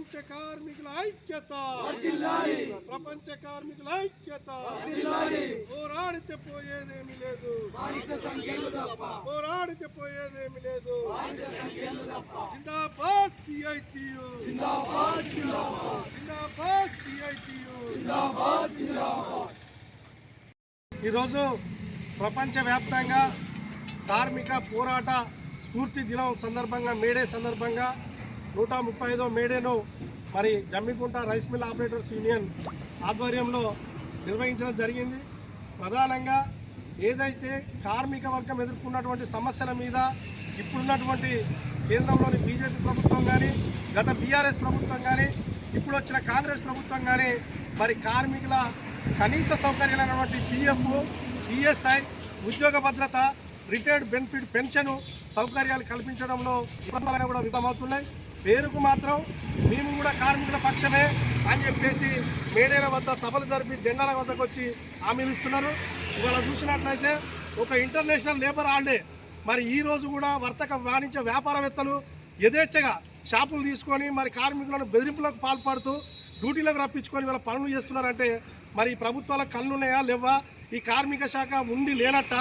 ప్రపంచ కార్మికుల ఐక్యత. ప్రపంచ కార్మికుల ఐక్యత. పోరాడితే పోయేదేమి లేదు. పోరాడితే పోయేదేమి లేదు. జిందాబాద్ సిఐటియు. జిందాబాద్ సిఐటియు. ఈరోజు ప్రపంచవ్యాప్తంగా కార్మిక పోరాట స్ఫూర్తి దినం సందర్భంగా మేడే సందర్భంగా నూట ముప్పై ఐదో మేడేను మరి Jammikunta rice mill operators union ఆధ్వర్యంలో నిర్వహించడం జరిగింది. ప్రధానంగా ఏదైతే కార్మిక వర్గం ఎదుర్కొన్నటువంటి సమస్యల మీద ఇప్పుడున్నటువంటి కేంద్రంలోని బీజేపీ ప్రభుత్వం కానీ గత బీఆర్ఎస్ ప్రభుత్వం కానీ ఇప్పుడు వచ్చిన కాంగ్రెస్ ప్రభుత్వం కానీ మరి కార్మికుల కనీస సౌకర్యాలైనటువంటి పిఎఫ్ ఈఎస్ఐ ఉద్యోగ భద్రత రిటైర్డ్ బెనిఫిట్ పెన్షన్ సౌకర్యాలు కల్పించడంలో ఇబ్బందులు కూడా విఫలమవుతున్నాయి పేరుకు మాత్రం మేము కూడా కార్మికుల పక్షమే అని చెప్పేసి మేడేల వద్ద సభలు జరిపి జెండాల వద్దకు వచ్చి హామీలు ఇస్తున్నారు. ఇవాళ చూసినట్లయితే ఒక ఇంటర్నేషనల్ లేబర్ హాలిడే. మరి ఈ రోజు కూడా వర్తక వాణిజ్య వ్యాపారవేత్తలు యథేచ్ఛగా షాపులు తీసుకొని మరి కార్మికులను బెదిరింపులకు పాల్పడుతూ డ్యూటీలకు రప్పించుకొని వీళ్ళ పనులు చేస్తున్నారంటే మరి ప్రభుత్వాల కళ్ళున్నాయా? కళ్ళు ఉన్నాయా లేవా? ఈ కార్మిక శాఖ ఉండి లేనట్ట?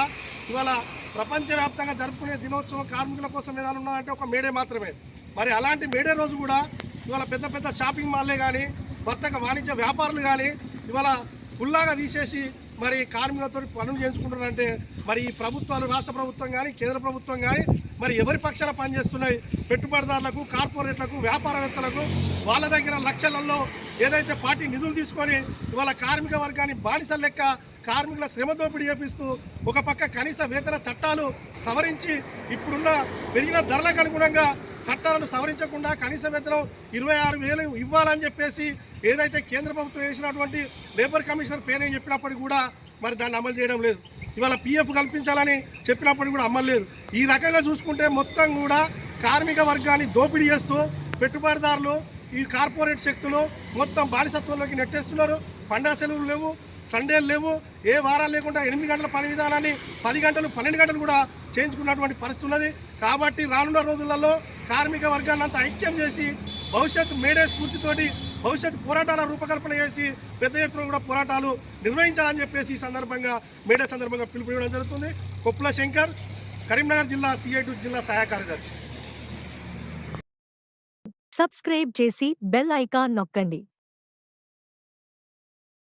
ఇవాళ ప్రపంచవ్యాప్తంగా జరుపుకునే దినోత్సవం కార్మికుల కోసం ఏదైనా ఉన్నాయంటే ఒక మేడే మాత్రమే. మరి అలాంటి మేడే రోజు కూడా ఇవాళ పెద్ద పెద్ద షాపింగ్ మాల్లే కానీ వర్తక వాణిజ్య వ్యాపారులు కానీ ఇవాళ ఫుల్లాగా తీసేసి మరి కార్మికులతో పనులు చేయించుకుంటున్నారంటే మరి ఈ ప్రభుత్వాలు రాష్ట్ర ప్రభుత్వం కానీ కేంద్ర ప్రభుత్వం కానీ మరి ఎవరి పక్షాన పనిచేస్తున్నాయి? పెట్టుబడిదారులకు కార్పొరేట్లకు వ్యాపారవేత్తలకు వాళ్ళ దగ్గర లక్షలలో ఏదైతే పార్టీ నిధులు తీసుకొని ఇవాళ కార్మిక వర్గాన్ని బానిసలు లెక్క కార్మికుల శ్రమ దోపిడీ చేపిస్తూ ఒక పక్క కనీస వేతన చట్టాలు సవరించి ఇప్పుడున్న పెరిగిన ధరలకు అనుగుణంగా చట్టాలను సవరించకుండా కనీస వేతనం ఇరవై ఆరు వేలు ఇవ్వాలని చెప్పేసి ఏదైతే కేంద్ర ప్రభుత్వం వేసినటువంటి లేబర్ కమిషనర్ పేరు చెప్పినప్పటికీ కూడా మరి దాన్ని అమలు చేయడం లేదు. ఇవాళ పిఎఫ్ కల్పించాలని చెప్పినప్పటికీ కూడా అమలు లేదు. ఈ రకంగా చూసుకుంటే మొత్తం కూడా కార్మిక వర్గాన్ని దోపిడీ చేస్తూ పెట్టుబడిదారులు ఈ కార్పొరేట్ శక్తులు మొత్తం బానిసత్వంలోకి నెట్టేస్తున్నారు. పండగ సెలవులు లేవు సండేలు లేవు ఏ వారాలు లేకుండా ఎనిమిది గంటల పని విధానాన్ని పది గంటలు పన్నెండు గంటలు కూడా చేయించుకున్నటువంటి పరిస్థితి ఉన్నది. కాబట్టి రానున్న రోజులలో కార్మిక వర్గాన్ని అంతా ఐక్యం చేసి భవిష్యత్ మేడే స్ఫూర్తితోటి భవిష్యత్ పోరాటాల రూపకల్పన చేసి పెద్ద ఎత్తున కూడా పోరాటాలు నిర్వహించాలని చెప్పేసి ఈ సందర్భంగా మేడే సందర్భంగా పిలుపు ఇవ్వడం జరుగుతుంది. కొప్పుల శంకర్ కరీంనగర్ జిల్లా సిఐటు జిల్లా సహాయ కార్యదర్శి. సబ్స్క్రైబ్ చేసి బెల్ ఐకాన్ నొక్కండి.